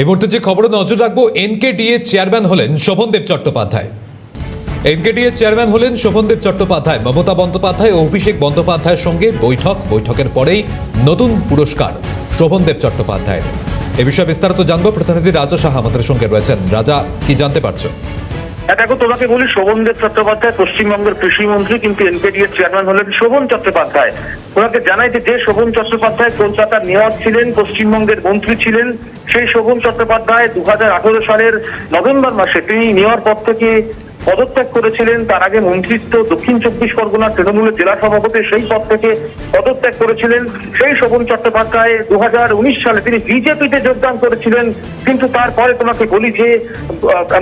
এই মুহূর্তে যে খবরে নজর রাখব এনকেডিএ চেয়ারম্যান হলেন শোভনদেব চট্টোপাধ্যায়। এনকেডিএ চেয়ারম্যান হলেন শোভনদেব চট্টোপাধ্যায়। মমতা বন্দ্যোপাধ্যায় ও অভিষেক বন্দ্যোপাধ্যায়ের সঙ্গে বৈঠক। বৈঠকের পরেই নতুন পুরস্কার শোভনদেব চট্টোপাধ্যায়ের। এ বিষয়ে বিস্তারিত জানব। প্রতিনিধি রাজা সাহা আমাদের সঙ্গে রয়েছেন। রাজা কি জানতে পারছ? হ্যাঁ, দেখো তোমাকে বলি শোভনদেব চট্টোপাধ্যায় পশ্চিমবঙ্গের কৃষিমন্ত্রী কিন্তু এনপিডি এর চেয়ারম্যান হলেন শোভন চট্টোপাধ্যায়। তোমাকে জানাই যে যে শোভন চট্টোপাধ্যায় কলকাতার মেয়র ছিলেন, পশ্চিমবঙ্গের মন্ত্রী ছিলেন, সেই শোভন চট্টোপাধ্যায় দু হাজার আঠেরো সালের নভেম্বর মাসে তিনি মেয়র পদ থেকে পদত্যাগ করেছিলেন, তার আগে মন্ত্রিত্ব দক্ষিণ চব্বিশ পরগনা তৃণমূলের জেলা সভাপতি সেই পদ থেকে পদত্যাগ করেছিলেন। সেই শোভন চট্টোপাধ্যায় দু হাজার উনিশ সালে তিনি বিজেপিতে যোগদান করেছিলেন, কিন্তু তারপরে তোমাকে বলি যে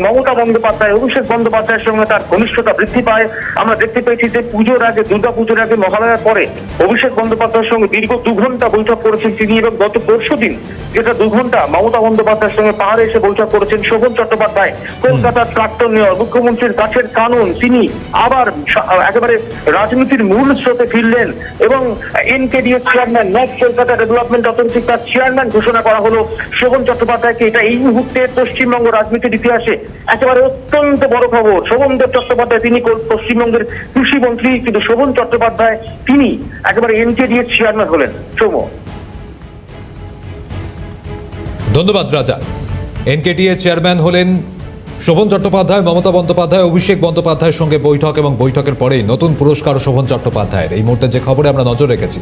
মমতা বন্দ্যোপাধ্যায়, অভিষেক বন্দ্যোপাধ্যায়ের সঙ্গে তার ঘনিষ্ঠতা বৃদ্ধি পায়। আমরা দেখতে পেয়েছি যে পুজোর আগে দুর্গা পুজোর আগে, মহালয়ার পরে অভিষেক বন্দ্যোপাধ্যায়ের সঙ্গে দীর্ঘ দু ঘণ্টা বৈঠক করেছেন তিনি এবং গত পরশু দিন যেটা দু ঘণ্টা মমতা বন্দ্যোপাধ্যায়ের সঙ্গে পাহাড়ে এসে বৈঠক করেছেন শোভন চট্টোপাধ্যায়, কলকাতার প্রাক্তন মেয়র মুখ্যমন্ত্রীর কাছের কানুন, তিনি আবার একেবারে রাজনীতির মূল স্রোতে ফিরলেন এবং NKDA chairman north Kolkata development authority তার চেয়ারম্যান ঘোষণা করা হলো। শোভন চট্টোপাধ্যায়কে এটা এই মুহূর্তে পশ্চিমবঙ্গ রাজনীতির ইতিহাসে একেবারে অত্যন্ত বড় খবর। শোভনদেব চট্টোপাধ্যায়, তিনি পশ্চিমবঙ্গের কৃষিমন্ত্রী কিন্তু শোভন চট্টোপাধ্যায়, তিনি একেবারে এনকেডিএ চেয়ারম্যান হলেন। সৌম ধন্যবাদ, রাজা। এনকেডিএ চেয়ারম্যান হলেন শোভন চট্টোপাধ্যায়, মমতা বন্দ্যোপাধ্যায়, অভিষেক বন্দ্যোপাধ্যায়ের সঙ্গে বৈঠক এবং বৈঠকের পরেই নতুন পুরস্কার শোভন চট্টোপাধ্যায়ের। এই মুহূর্তে যে খবরে আমরা নজর রেখেছি